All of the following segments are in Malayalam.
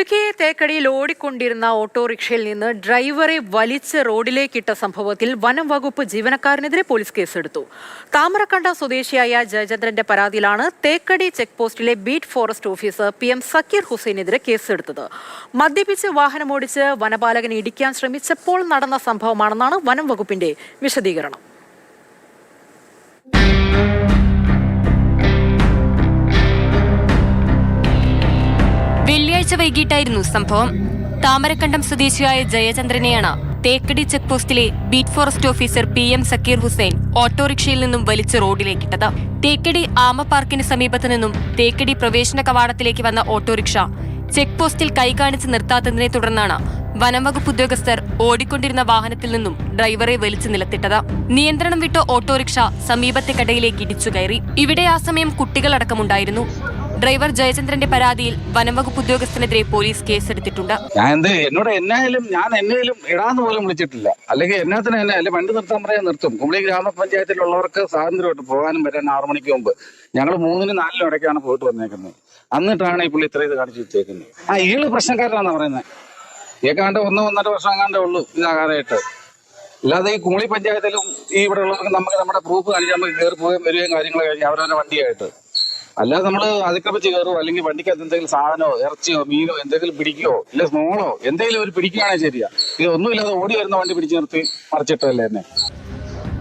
ഇടുക്കി തേക്കടിയിൽ ഓടിക്കൊണ്ടിരുന്ന ഓട്ടോറിക്ഷയിൽ നിന്ന് ഡ്രൈവറെ വലിച്ച് റോഡിലേക്കിട്ട സംഭവത്തിൽ വനം വകുപ്പ് ജീവനക്കാരനെതിരെ പോലീസ് കേസെടുത്തു. താമരക്കണ്ട സ്വദേശിയായ ജയചന്ദ്രന്റെ പരാതിയിലാണ് Thekkady check പോസ്റ്റിലെ beat forest officer P M Zakir ഹുസൈനെതിരെ കേസെടുത്തത്. മദ്യപിച്ച് വാഹനമോടിച്ച് വനപാലകനെ ഇടിക്കാൻ ശ്രമിച്ചപ്പോൾ നടന്ന സംഭവമാണെന്നാണ് വനം വകുപ്പിന്റെ വിശദീകരണം. വൈകിട്ടായിരുന്നു സംഭവം. താമരക്കണ്ടം സ്വദേശിയായ ജയചന്ദ്രനെയാണ് Thekkady check പോസ്റ്റിലെ beat forest officer P M Zakir Hussain ഓട്ടോറിക്ഷയിൽ നിന്നും വലിച്ച് റോഡിലേക്കിട്ടത്. തേക്കടി ആമ പാർക്കിന് സമീപത്തു നിന്നും തേക്കടി പ്രവേശന കവാടത്തിലേക്ക് വന്ന ഓട്ടോറിക്ഷ ചെക്ക് പോസ്റ്റിൽ കൈകാണിച്ച് നിർത്താത്തതിനെ തുടർന്നാണ് വനംവകുപ്പ് ഉദ്യോഗസ്ഥർ ഓടിക്കൊണ്ടിരുന്ന വാഹനത്തിൽ നിന്നും ഡ്രൈവറെ വലിച്ചു നിലത്തിട്ടത്. നിയന്ത്രണം വിട്ട ഓട്ടോറിക്ഷ സമീപത്തെ കടയിലേക്ക് ഇടിച്ചു കയറി. ഇവിടെ ആ സമയം കുട്ടികളടക്കമുണ്ടായിരുന്നു. ഡ്രൈവർ ജയചന്ദ്രന്റെ പരാതിയിൽ വനംവകുപ്പ് ഉദ്യോഗസ്ഥനെതിരെ പോലീസ് കേസെടുത്തിട്ടുണ്ട്. ഞാൻ എന്ത് എന്നോട് എന്നായാലും ഞാൻ എന്നേലും ഇടാന്ന് പോലും വിളിച്ചിട്ടില്ല. അല്ലെങ്കിൽ എന്നാത്തിന് എന്നെ അല്ലെ വണ്ടി നിർത്താൻ പറയാൻ നിർത്തും. കുമളി ഗ്രാമപഞ്ചായത്തിലുള്ളവർക്ക് സ്വാതന്ത്ര്യമായിട്ട് പോകാനും വരാൻ ആറു മണിക്ക് മുമ്പ് ഞങ്ങൾ മൂന്നിനും നാലിനും ഇടയ്ക്കാണ് പോയിട്ട് വന്നേക്കുന്നത്. എന്നിട്ടാണ് ഈ പുള്ളി ഇത്ര ഇത് കാണിച്ചു വെച്ചേക്കുന്നത് ആ ഈൾ പ്രശ്നക്കാരനാണെന്ന് പറയുന്നത് ഏക്കാണ്ട് ഒന്ന് ഒന്നര വർഷം എങ്ങാണ്ടേ ഉള്ളൂ ഇതാകാതായിട്ട് അല്ലാതെ ഈ കുമളി പഞ്ചായത്തിലും ഈ ഇവിടെ ഉള്ളവർക്ക് നമുക്ക് നമ്മുടെ പ്രൂഫ് കാണിച്ച് നമുക്ക് കയറി പോവുകയും വരികയും കാര്യങ്ങൾ കഴിഞ്ഞ് അവരവരുടെ വണ്ടിയായിട്ട്. അല്ലാതെ നമ്മൾ അതിക്രമിച്ച് കയറുമോ അല്ലെങ്കിൽ വണ്ടിക്കകത്ത് എന്തെങ്കിലും സാധനമോ ഇറച്ചിയോ മീനോ എന്തെങ്കിലും പിടിക്കുകയോ ഇല്ല സ്മോളോ എന്തെങ്കിലും ഒരു പിടിക്കുകയാണെങ്കിൽ ശരിയാ. ഇത് ഒന്നുമില്ലാതെ ഓടി വരുന്ന വണ്ടി പിടിച്ചു നിർത്തി മറിച്ചിട്ടല്ലേ എന്നെ.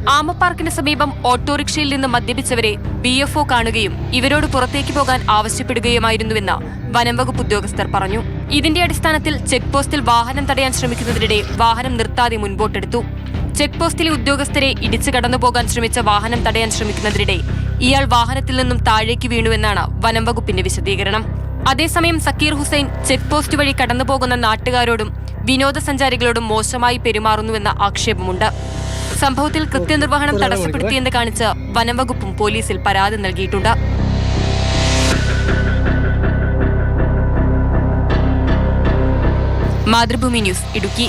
ആമപ്പാർക്കിന് സമീപം ഓട്ടോറിക്ഷയിൽ നിന്ന് മദ്യപിച്ചവരെ ബി എഫ് ഒ കാണുകയും ഇവരോട് പുറത്തേക്ക് പോകാൻ ആവശ്യപ്പെടുകയുമായിരുന്നുവെന്ന് വനംവകുപ്പ് ഉദ്യോഗസ്ഥർ പറഞ്ഞു. ഇതിന്റെ അടിസ്ഥാനത്തിൽ ചെക്ക് പോസ്റ്റിൽ വാഹനം തടയാൻ ശ്രമിക്കുന്നതിനിടെ വാഹനം നിർത്താതെ മുൻപോട്ടെടുത്തു. ചെക്ക് പോസ്റ്റിലെ ഉദ്യോഗസ്ഥരെ ഇടിച്ചു കടന്നുപോകാൻ ശ്രമിച്ച വാഹനം തടയാൻ ശ്രമിക്കുന്നതിനിടെ ഇയാൾ വാഹനത്തിൽ നിന്നും താഴേക്ക് വീണുവെന്നാണ് വനംവകുപ്പിന്റെ വിശദീകരണം. അതേസമയം സക്കീർ ഹുസൈൻ ചെക്ക് പോസ്റ്റ് വഴി കടന്നുപോകുന്ന നാട്ടുകാരോടും വിനോദസഞ്ചാരികളോടും മോശമായി പെരുമാറുന്നുവെന്ന ആക്ഷേപമുണ്ട്. സംഭവത്തിൽ കൃത്യനിർവഹണം തടസ്സപ്പെടുത്തിയെന്ന് കാണിച്ച് വനംവകുപ്പും പോലീസിൽ പരാതി നൽകിയിട്ടുണ്ട്. മാതൃഭൂമി ന്യൂസ് ഇടുക്കി.